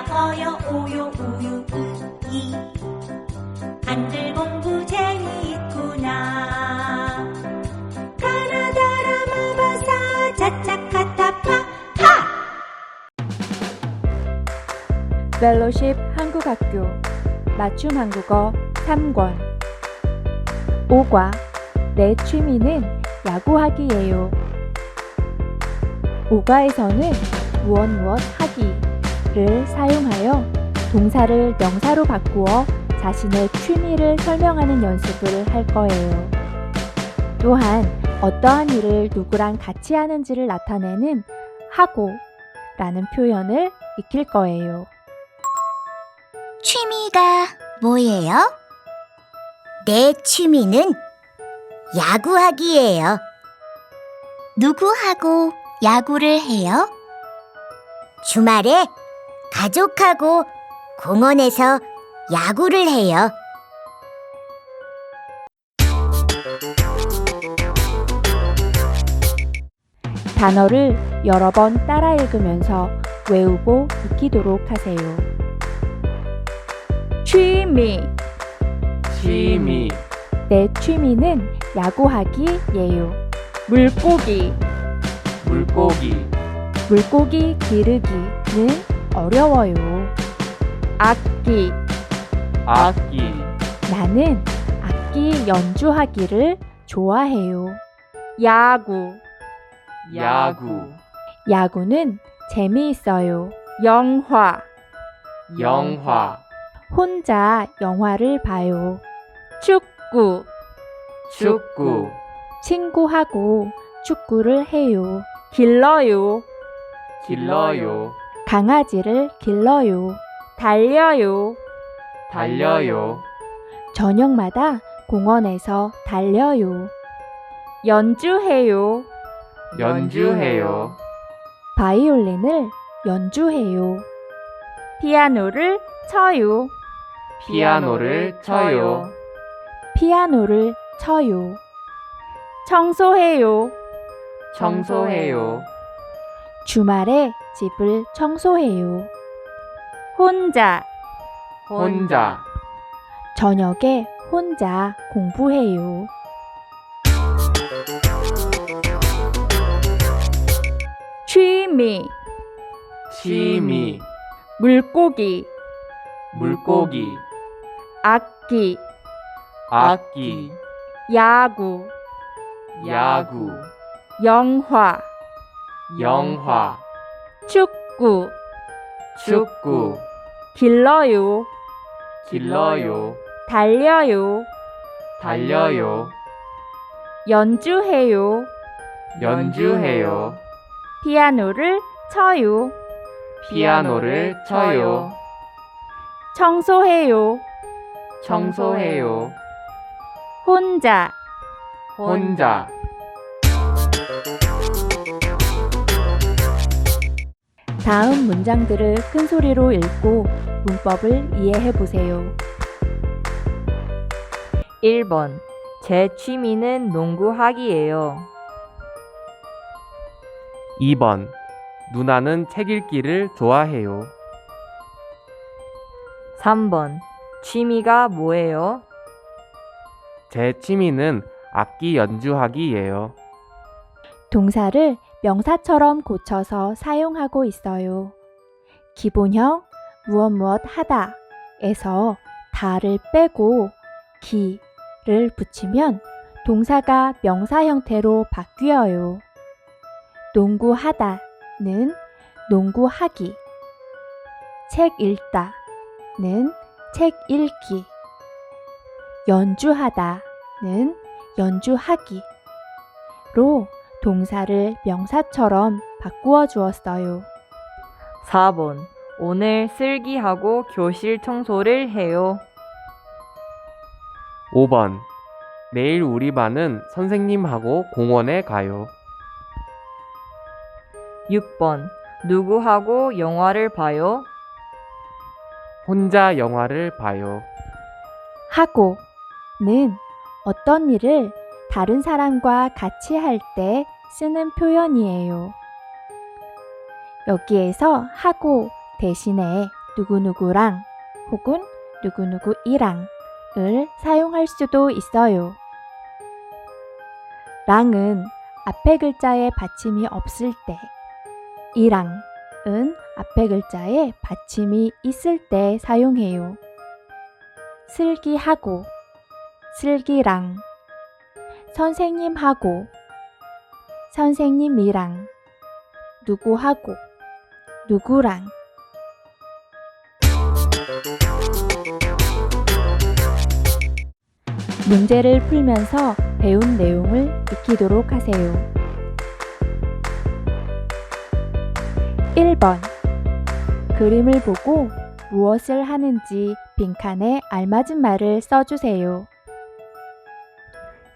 써요 오요. 우유 우이 한글 공부 재미있구나. 가나다라 마바사 차차카타파 하 펠로십 한국학교 맞춤 한국어 3권. 5과 내 취미는 야구하기예요. 5과에서는 무엇 무엇 하기 를 사용하여 동사를 명사로 바꾸어 자신의 취미를 설명하는 연습을 할 거예요. 또한 어떠한 일을 누구랑 같이 하는지를 나타내는 하고 라는 표현을 익힐 거예요. 취미가 뭐예요? 내 취미는 야구하기예요. 누구하고 야구를 해요? 주말에 가족하고 공원에서 야구를 해요. 단어를 여러 번 따라 읽으면서 외우고 익히도록 하세요. 취미. 취미 내 취미는 야구하기예요. 물고기. 물고기 물고기 기르기는 어려워요. 악기. 악기 나는 악기 연주하기를 좋아해요. 야구. 야구 야구는 재미있어요. 영화. 영화 혼자 영화를 봐요. 축구. 축구 친구하고 축구를 해요. 길러요. 길러요 강아지를 길러요. 달려요. 달려요 저녁마다 공원에서 달려요. 연주해요. 연주해요 바이올린을 연주해요. 피아노를 쳐요. 피아노를 쳐요 피아노를 쳐요. 청소해요. 청소해요 주말에 집을 청소해요. 혼자. 혼자. 저녁에 혼자 공부해요. 취미. 취미. 물고기. 물고기. 악기. 악기. 야구. 야구. 영화 영화. 축구. 축구. 길러요. 길러요. 달려요. 달려요. 연주해요. 연주해요. 피아노를 쳐요. 피아노를 쳐요. 청소해요. 청소해요. 혼자. 혼자 다음 문장들을 큰 소리로 읽고 문법을 이해해 보세요. 1번. 제 취미는 농구하기예요. 2번 누나는 책 읽기를 좋아해요 3번. 취미가 뭐예요? 제 취미는 악기 연주하기예요 동사를 명사처럼 고쳐서 사용하고 있어요. 기본형 무엇 무엇 하다에서 다를 빼고 기를 붙이면 동사가 명사 형태로 바뀌어요. 농구하다는 농구하기, 책 읽다는 책 읽기, 연주하다는 연주하기로 동사를 명사처럼 바꾸어 주었어요. 4번. 오늘 쓸기하고 교실 청소를 해요. 5번 내일 우리 반은 선생님하고 공원에 가요 6번. 누구하고 영화를 봐요? 혼자 영화를 봐요 하고는 어떤 일을 다른 사람과 같이 할 때 쓰는 표현이에요. 여기에서 하고 대신에 누구누구랑 혹은 누구누구이랑을 사용할 수도 있어요. 랑은 앞에 글자에 받침이 없을 때, 이랑은 앞에 글자에 받침이 있을 때 사용해요. 슬기하고, 슬기랑, 선생님하고, 선생님이랑, 누구하고, 누구랑. 문제를 풀면서 배운 내용을 익히도록 하세요. 1번. 그림을 보고 무엇을 하는지 빈칸에 알맞은 말을 써주세요.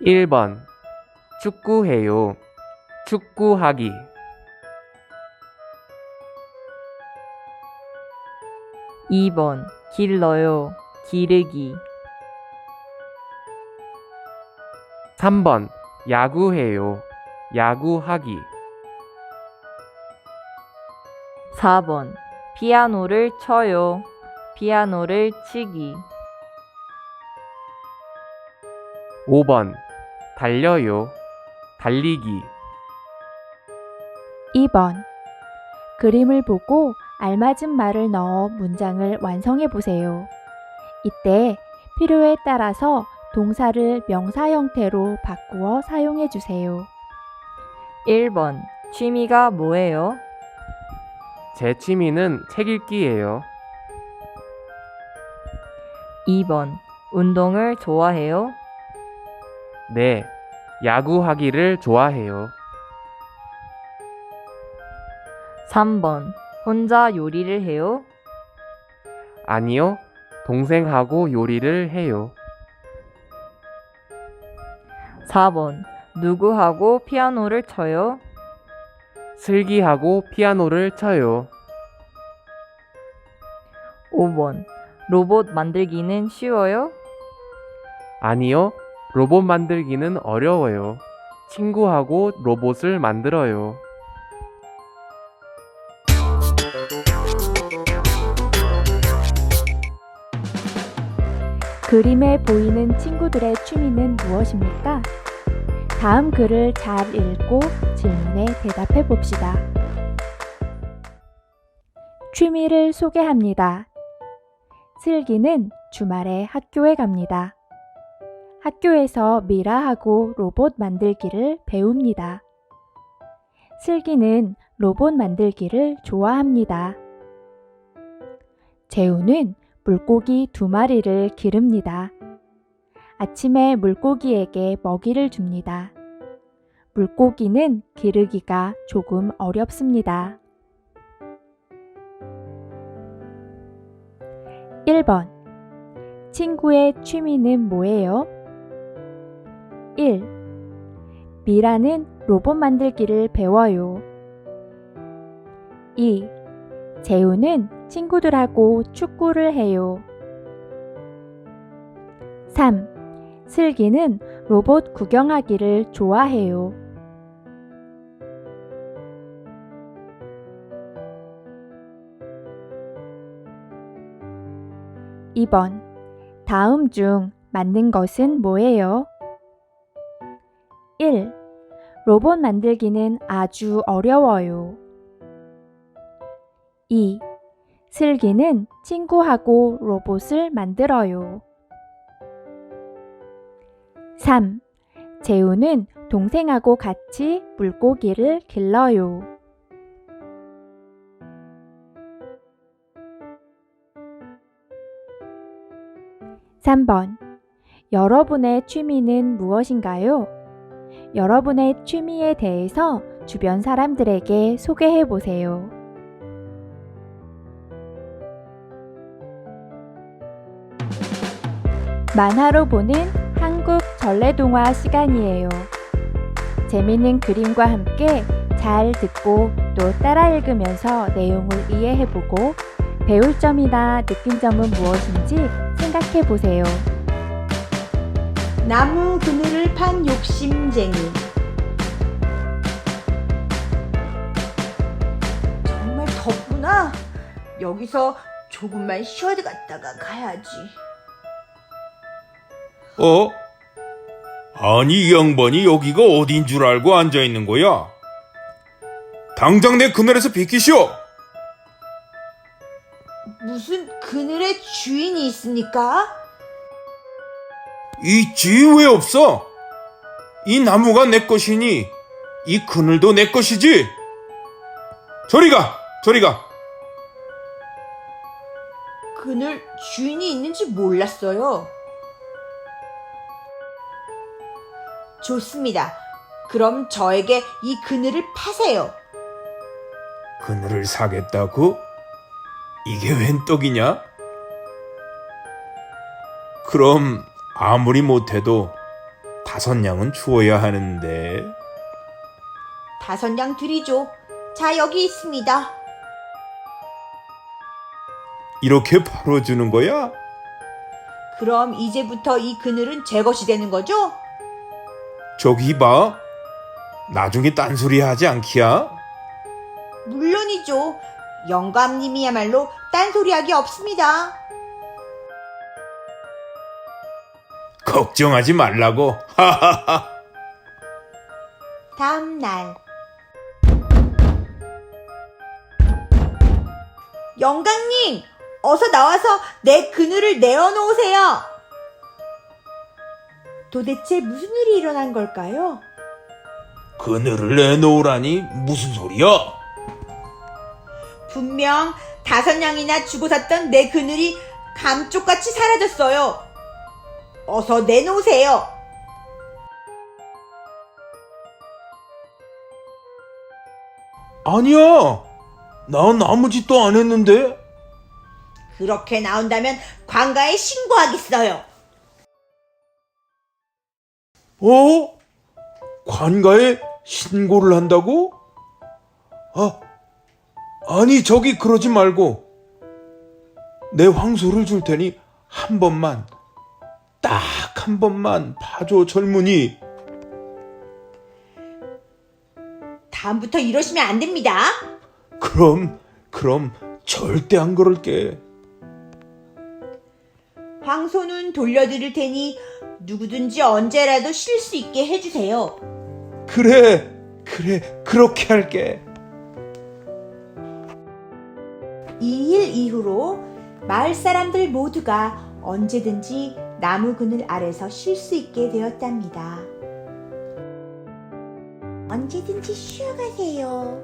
1번 축구해요. 축구하기. 2번 길러요. 기르기. 3번 야구해요. 야구하기. 4번 피아노를 쳐요. 피아노를 치기. 5번 달려요. 달리기. 2번. 그림을 보고 알맞은 말을 넣어 문장을 완성해 보세요. 이때 필요에 따라서 동사를 명사 형태로 바꾸어 사용해 주세요. 1번 취미가 뭐예요? 제 취미는 책 읽기예요. 2번 운동을 좋아해요? 네. 야구하기를 좋아해요. 3번 혼자 요리를 해요? 아니요. 동생하고 요리를 해요. 4번 누구하고 피아노를 쳐요? 슬기하고 피아노를 쳐요. 5번 로봇 만들기는 쉬워요? 아니요. 로봇 만들기는 어려워요. 친구하고 로봇을 만들어요. 그림에 보이는 친구들의 취미는 무엇입니까? 다음 글을 잘 읽고 질문에 대답해 봅시다. 취미를 소개합니다. 슬기는 주말에 학교에 갑니다. 학교에서 미라하고 로봇 만들기를 배웁니다. 슬기는 로봇 만들기를 좋아합니다. 재우는 물고기 두 마리를 기릅니다. 아침에 물고기에게 먹이를 줍니다. 물고기는 기르기가 조금 어렵습니다. 1번. 친구의 취미는 뭐예요? 1. 미라는 로봇 만들기를 배워요. 2. 재우는 친구들하고 축구를 해요. 3. 슬기는 로봇 구경하기를 좋아해요. 이번 다음 중 맞는 것은 뭐예요? 1. 로봇 만들기는 아주 어려워요. 2. 슬기는 친구하고 로봇을 만들어요. 3. 재우는 동생하고 같이 물고기를 길러요. 3번. 여러분의 취미는 무엇인가요? 여러분의 취미에 대해서 주변 사람들에게 소개해 보세요. 만화로 보는 한국 전래동화 시간이에요. 재밌는 그림과 함께 잘 듣고 또 따라 읽으면서 내용을 이해해보고 배울 점이나 느낀 점은 무엇인지 생각해 보세요. 나무 그늘을 판 욕심쟁이 정말 덥구나. 여기서 조금만 쉬어갔다가 가야지. 어? 아니 이 양반이 여기가 어딘 줄 알고 앉아 있는 거야? 당장 내 그늘에서 비키시오. 무슨 그늘에 주인이 있습니까? 있지 왜 없어? 이 나무가 내 것이니 이 그늘도 내 것이지. 저리 가, 저리 가. 그늘 주인이 있는지 몰랐어요. 좋습니다. 그럼 저에게 이 그늘을 파세요. 그늘을 사겠다고? 이게 웬 떡이냐? 그럼 아무리 못해도 다섯 양은 주어야 하는데. 다섯 양 드리죠. 자, 여기 있습니다. 이렇게 바로 주는 거야? 그럼 이제부터 이 그늘은 제 것이 되는 거죠? 저기 봐. 나중에 딴소리 하지 않기야? 물론이죠. 영감님이야말로 딴소리하기 없습니다. 걱정하지 말라고. 하하하. 다음 날 영감님, 어서 나와서 내 그늘을 내어놓으세요. 도대체 무슨 일이 일어난 걸까요? 그늘을 내놓으라니 무슨 소리야? 분명 다섯 양이나 주고 샀던 내 그늘이 감쪽같이 사라졌어요. 어서 내놓으세요. 아니야. 난 아무 짓도 안 했는데. 그렇게 나온다면 관가에 신고하겠어요. 어? 관가에 신고를 한다고? 아, 아니, 저기 그러지 말고. 내 황소를 줄 테니 한 번만, 딱 한 번만 봐줘, 젊은이. 다음부터 이러시면 안 됩니다. 그럼, 그럼 절대 안 그럴게. 황소는 돌려드릴 테니 누구든지 언제라도 쉴 수 있게 해주세요. 그래, 그래, 그렇게 할게. 이 일 이후로 마을 사람들 모두가 언제든지 나무 그늘 아래서 쉴 수 있게 되었답니다. 언제든지 쉬어가세요.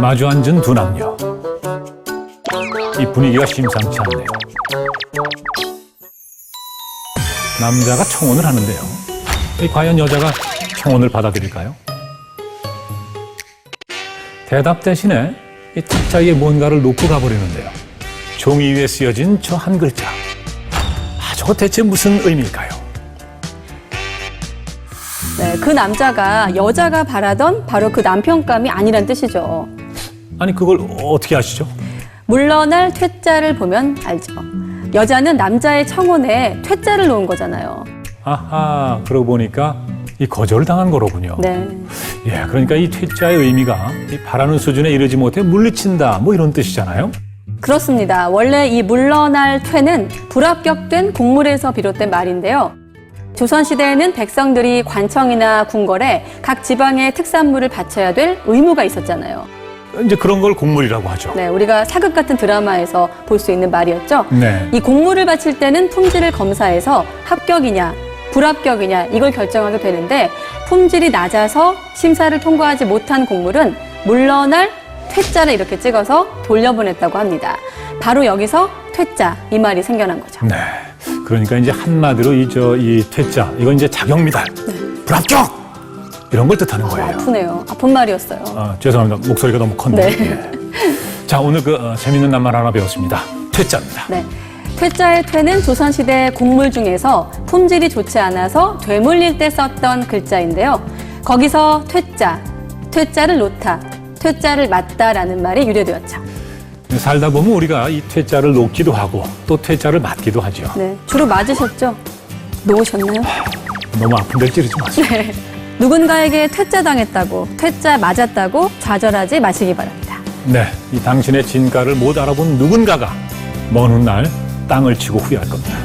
마주 앉은 두 남녀. 이 분위기가 심상치 않네요. 남자가 청혼을 하는데요. 이 과연 여자가 청혼을 받아들일까요? 대답 대신에 이 탁자 위에 뭔가를 놓고 가버리는데요. 종이 위에 쓰여진 저 한 글자. 아, 저거 대체 무슨 의미일까요? 네, 그 남자가 여자가 바라던 바로 그 남편감이 아니란 뜻이죠. 아니, 그걸 어떻게 아시죠? 물러날 퇴짜를 보면 알죠. 여자는 남자의 청혼에 퇴짜를 놓은 거잖아요. 아하, 그러고 보니까 이 거절을 당한 거로군요. 네. 예, 그러니까 이 퇴짜의 의미가 이 바라는 수준에 이르지 못해 물리친다, 뭐 이런 뜻이잖아요. 그렇습니다. 원래 이 물러날 퇴는 불합격된 곡물에서 비롯된 말인데요. 조선시대에는 백성들이 관청이나 궁궐에 각 지방의 특산물을 바쳐야 될 의무가 있었잖아요. 이제 그런 걸 곡물이라고 하죠. 네, 우리가 사극 같은 드라마에서 볼 수 있는 말이었죠. 네. 이 곡물을 바칠 때는 품질을 검사해서 합격이냐, 불합격이냐 이걸 결정하게 되는데 품질이 낮아서 심사를 통과하지 못한 곡물은 물러날 퇴짜를 이렇게 찍어서 돌려보냈다고 합니다. 바로 여기서 퇴짜 이 말이 생겨난 거죠. 네. 그러니까 이제 한마디로 이 저 이 퇴짜 이건 이제 자격 미달, 불합격 이런 걸 뜻하는 거예요. 아프네요. 아픈 말이었어요. 아, 죄송합니다. 목소리가 너무 컸네요. 네. 예. 자, 오늘 그 어, 재밌는 낱말 하나 배웠습니다. 퇴짜입니다. 네. 퇴짜의 퇴는 조선시대 곡물 중에서 품질이 좋지 않아서 되물릴 때 썼던 글자인데요. 거기서 퇴짜, 퇴짜를 놓다, 퇴짜를 맞다라는 말이 유래되었죠. 살다 보면 우리가 이 퇴짜를 놓기도 하고 또 퇴짜를 맞기도 하죠. 네, 주로 맞으셨죠? 놓으셨나요? 너무 아픈 데를 찌르지 마세요. 네. 누군가에게 퇴짜 당했다고, 퇴짜 맞았다고 좌절하지 마시기 바랍니다. 네, 이 당신의 진가를 못 알아본 누군가가 먼 훗날 땅을 치고 후회할 겁니다.